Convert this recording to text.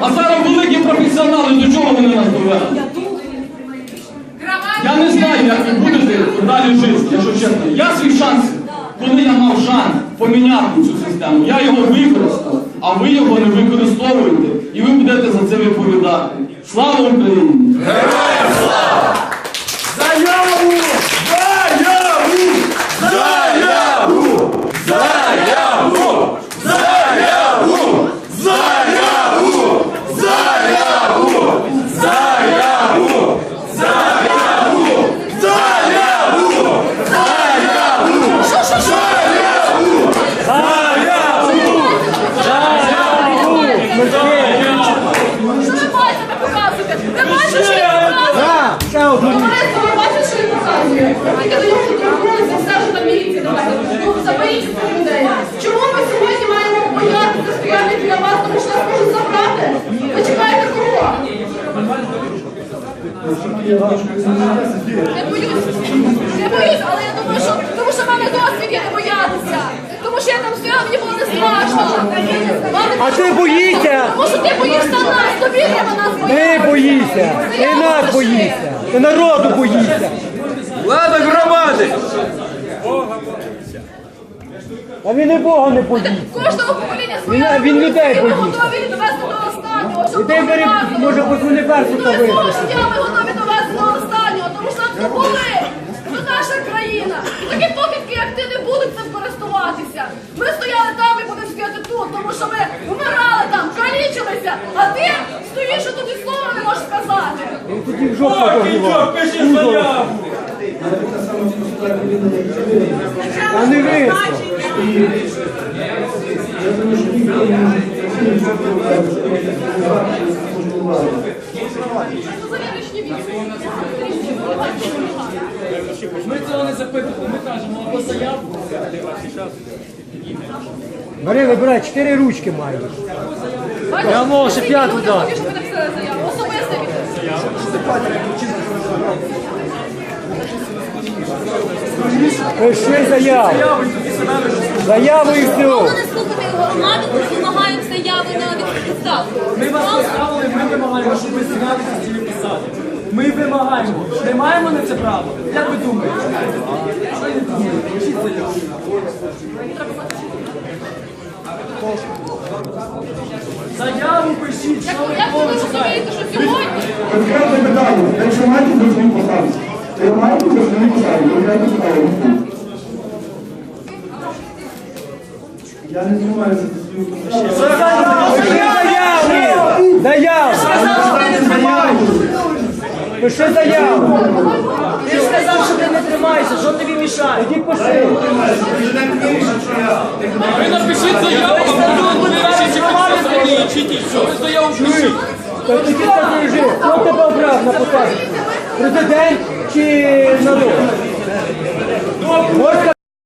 А зараз великі професіонали, до чого вони нас довели? Я не знаю, як ви будете далі жити, якщо чесно. Я свій шанс, коли я мав шанс поміняти цю систему, я його використав, а ви його не використовуєте, і ви будете за це відповідати. Слава Україні! Що ви бачите, показуєте? Ви бачите, що я показую? Ви бачите, я все, що там міліція давайте. Людей. Чому ми сьогодні маємо боятися стояти вас, тому що нас можуть забрати? Ви чекаєте кого? Не боюсь. Не боюсь, але я думаю, що тому що в мене досвід є не боятися. Тому що я там стояла, мені було не страшно. Вам не А ти боїшся? Що ти боїшся нас, тобі треба нас Ти боятися. боїшся, ти нас боїшся, ти народу боїшся. Влада громади! А він і Бога не боїться. Кожного покоління своя. Він- він людей І ми готові довести до останнього, щоб І ти бери, допомагати. може, позвони першу Ну, та життя ми готові жопа догнила. А не вийшло. Я думаю, що ми цього не запитуємо, ми кажемо, або заявку. Бери, вибирай, чотири ручки мають. Я можу ще п'яту дати. Пиши заяву. Заяву і все. Мало не слухати громаду, ми вимагаємо заяви на відставку. Ми вас поставили, ми вимагаємо, щоб ви знятися з цієї посади. Ми вимагаємо. Не маємо на це право. Як ви думаєте? Пишіть заяву. Заяву пишіть, що ви Як ви розумієте, що сьогодні Olha, eu tinha mais de 2 mil passados. Eu mais de 2 mil passados. Eu já. Я не займаюся. Заяву! Заяву! Пиши заяву! Ти ж сказав, що ти не тримаєшся, що тобі мішає? Тоді пиши. Хто тебе обрав на посаду? Президент чи народ?